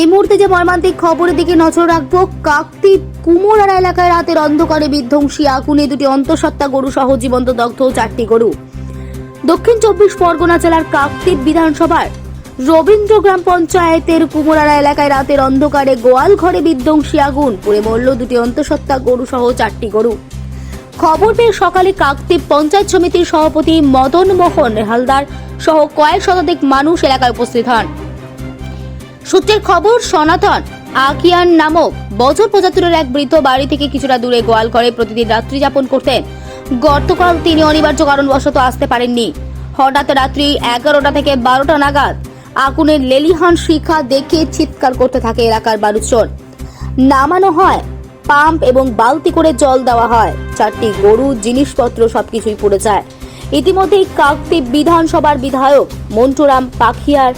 এই মুহূর্তে যে মর্মান্তিক খবরের দিকে নজর রাখব কাকতি কুমোরারা এলাকায় রাতের অন্ধকারে বিধ্বংসী আগুনে দুটি অন্তঃসত্ত্বা গরু সহ জীবন্ত দগ্ধ চারটি গরু। দক্ষিণ চব্বিশ পরগনা জেলার কাকদ্বীপ বিধানসভার রবীন্দ্র গ্রাম পঞ্চায়েতের কুমোরারা এলাকায় রাতের অন্ধকারে গোয়াল ঘরে বিধ্বংসী আগুন, পুড়ে মরল দুটি অন্তঃসত্ত্বা গরু সহ চারটি গরু। খবর পেয়ে সকালে কাকদ্বীপ পঞ্চায়েত সমিতির সভাপতি মদন মোহন হালদার সহ কয়েক শতাধিক মানুষ এলাকায় উপস্থিত হন। সূত্রের খবর, সনাতন আকিয়ান নামক বছর পঁচাত্তরের এক বৃদ্ধ বাড়ি থেকে কিছুটা দূরে গোয়াল ঘরে প্রতিদিন রাত্রি যাপন করতেন। গতকাল তিনি অনিবার্য কারণবশত আসতে পারেননি। হঠাৎ রাত্রি এগারোটা থেকে বারোটা নাগাদ আগুনের লেলিহান শিখা দেখে চিৎকার করতে থাকে এলাকার মানুষজন। নামানো হয়, পাম্প এবং বালতি করে জল দেওয়া হয়। চারটি গরু, জিনিসপত্র সবকিছুই পড়ে যায়। ইতিমধ্যেই কাকদ্বীপ বিধানসভার বিধায়ক মন্টুরাম পাখিয়ার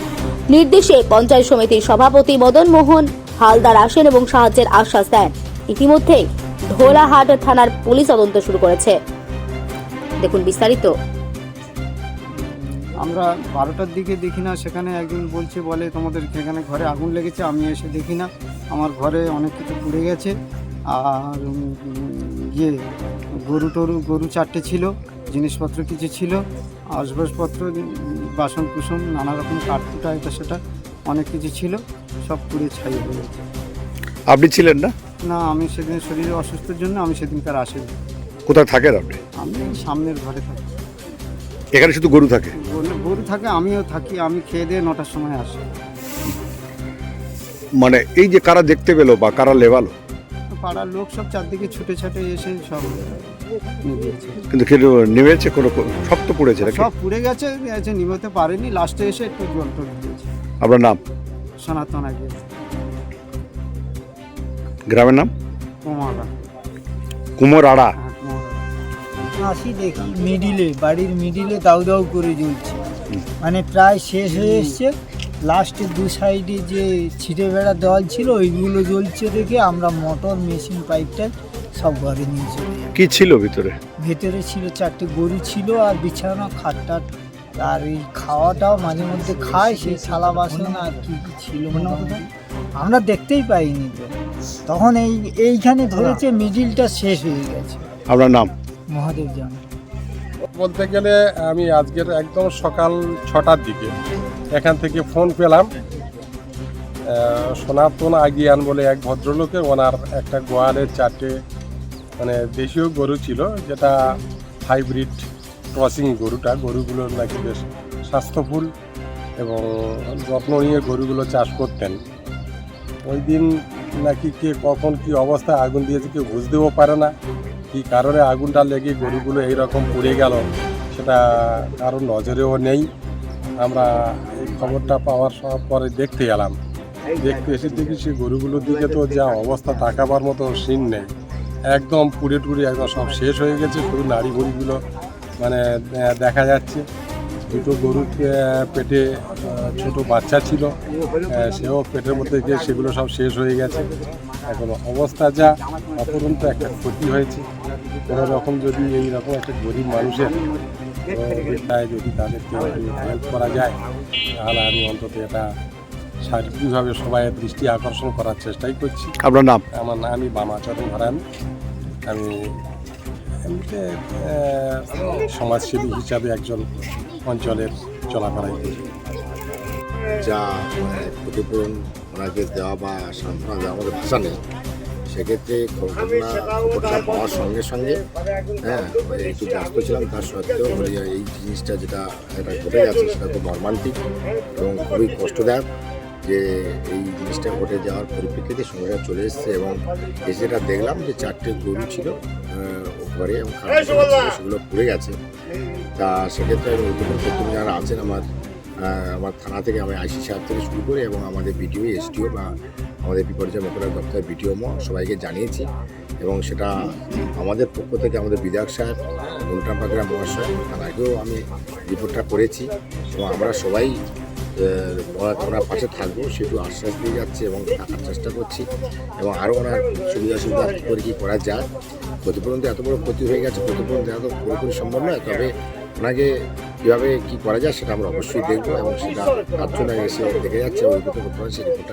নির্দেশে পঞ্চায়েত সমিতির সভাপতি মদন মোহন, হালদার আসেন এবং সাহায্যের আশ্বাস দেন। ইতিমধ্যেই ধোলাহাট থানার পুলিশ তদন্ত শুরু করেছে। দেখুন বিস্তারিত। আমরা বারোটার দিকে দেখি না, সেখানে একজন বলছে, বলে, তোমাদের এখানে ঘরে আগুন লেগেছে, আমি এসে দেখি না। আমার ঘরে অনেক কিছু পুড়ে গেছে। আর ইয়ে গরু টরু গরু চারটে ছিল, জিনিসপত্র কিছু ছিল। আসবাবপত্র উম, বাসন কুসন নানা রকম কাঠকুটা এটা সেটা অনেক কিছু ছিল সব পুড়ে ছাই হয়ে গেছে। আপনি ছিলেন না? না আমি সেদিন শরীরে অসুস্থের জন্য আমি সেদিনকার আসিনি। কোথায় থাকেন আপনি? আমি সামনের ঘরে থাকি। এখানে শুধু গরু থাকে? গরু- গরু থাকে আমিও থাকি আমি খেয়ে দিয়ে নটার সময় আসি। মানে এই যে কারা দেখতে পেল বা কারা লেবালো? পাড়ার লোক সব চারদিকে ছুটে ছাটে এসে সব কিন্তু কেউ নেমেছে কোনো সব তো পড়েছে নাকি? সব পুড়ে গেছে গেছে নিভাতে পারেনি লাস্টে এসে একটু জল টল দিয়েছে। আপনার নাম? সনাতন আগে। গ্রামের নাম? কোমারা কুমোর আড়া হ্যাঁ আসি দেখি মিডিলে বাড়ির মিডিলে দাউ দাউ করে জ্বলছে। মানে প্রায় শেষ হয়ে এসছে। লাস্টের দু সাইডে যে ছিটে বেড়া দেওয়াল ছিল ওইগুলো জ্বলছে দেখে আমরা মোটর মেশিন পাইপটা সব ঘরে নিয়ে চলে কি ছিল ভিতরে? ভেতরে ছিল চারটে গরু ছিল আর বিছানা খাটটা। আর এই খাওয়াটাও মাঝে মধ্যে খায় সেই থালা বাসন আর কি কি ছিল মোটামুটি। আমরা দেখতেই পাইনি তো। তখন এই এইখানে ধরেছে মিডিলটা শেষ হয়ে গেছে। আপনার নাম? মহাদেব জানা। বলতে গেলে আমি আজকের একদম সকাল ছটার দিকে এখান থেকে ফোন পেলাম। সনাতন আগিয়ান বলে এক ভদ্রলোকে ওনার একটা গোয়ালের চারটে মানে দেশীয় গরু ছিল, যেটা হাইব্রিড ক্রসিং গরুটা। গরুগুলো নাকি বেশ স্বাস্থ্যফুল এবং যত্ন নিয়ে গরুগুলো চাষ করতেন। ওই দিন নাকি কে কখন কি অবস্থায় আগুন দিয়েছে কেউ বুঝতেও পারে না। কি কারণে আগুনটা লেগে গরুগুলো এইরকম পুড়ে গেল, সেটা কারোর নজরেও নেই। আমরা এই খবরটা পাওয়ার পরে দেখতে এলাম দেখতে এসে দেখি সেই গরুগুলোর দিকে তো যা অবস্থা, তাকাবার মতো সিন নেই। একদম পুড়ে টুড়ে একদম সব শেষ হয়ে গেছে, শুধু নাড়ি ভুড়িগুলো মানে দেখা যাচ্ছে। দুটো গরুর পেটে ছোট বাচ্চা ছিল সেও পেটের মধ্যে গিয়ে সেগুলো সব শেষ হয়ে গেছে। এখন অবস্থা যা, অপরন্ত একটা ক্ষতি হয়েছে। কোনো রকম যদি এই রকম একটা গরিব মানুষের যদি তাদেরকে হেল্প করা যায়, তাহলে আমি অন্তত এটা শারীরিকভাবে সবাই দৃষ্টি আকর্ষণ করার চেষ্টাই করছি। আপনার নাম? আমার নাম আমি বামাচরণ ঘরান। আমি এমনিতে সমাজসেবী হিসাবে একজন অঞ্চলের চলাফেরাই করি। যা মানে ক্ষতিপূরণ ওনাকে দেওয়া বা সান্ত্বনা দেওয়া আমাদের ভাষা নেই। সেক্ষেত্রে খবরটা পাওয়ার সঙ্গে সঙ্গে হ্যাঁ মানে একটু ব্যস্ত ছিলাম তার সত্ত্বেও মানে এই জিনিসটা যেটা এটা ঘটে যাচ্ছে সেটা খুব মর্মান্তিক এবং খুবই কষ্টদায়ক। যে এই জিনিসটা ঘটে যাওয়ার পরিপ্রেক্ষিতে সঙ্গে চলে এসছে এবং যেটা দেখলাম যে চারটে গরু ছিল ঘরে এবং সেগুলো পড়ে গেছে। তা সেক্ষেত্রে আমি যারা আছেন আমার আমার থানা থেকে আমি আইসি সাহেব থেকে শুরু করে এবং আমাদের বিডিও এসডিও বা আমাদের বিপর্যয় মোকাবিলা দপ্তর বিডিও সবাইকে জানিয়েছি এবং সেটা আমাদের পক্ষ থেকে আমাদের বিধায়ক সাহেব গুলটাম পাকড়া মহাশয় তার আগেও আমি রিপোর্টটা করেছি এবং আমরা সবাই ওনার পাশে থাকব সেটু আশ্বাস দিয়ে যাচ্ছে এবং থাকার চেষ্টা করছি এবং আরও ওনার সুবিধা অসুবিধা করে কী করা যায়। ক্ষতিপূরণ তো এত বড় ক্ষতি হয়ে গেছে ক্ষতিপূরণ দেওয়া তো পুরোপুরি সম্ভব নয় তবে ওনাকে কীভাবে কী করা যায় সেটা আমরা অবশ্যই দেখব এবং সেটা তার জন্য এসে দেখে যাচ্ছে অভিজ্ঞতা করতে পারে সেই রিপোর্টটা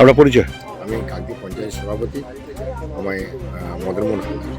আমরা পরিচয়? আমি কাকদি পঞ্চায়েত সভাপতি আমায় মদনমোহন হালদার।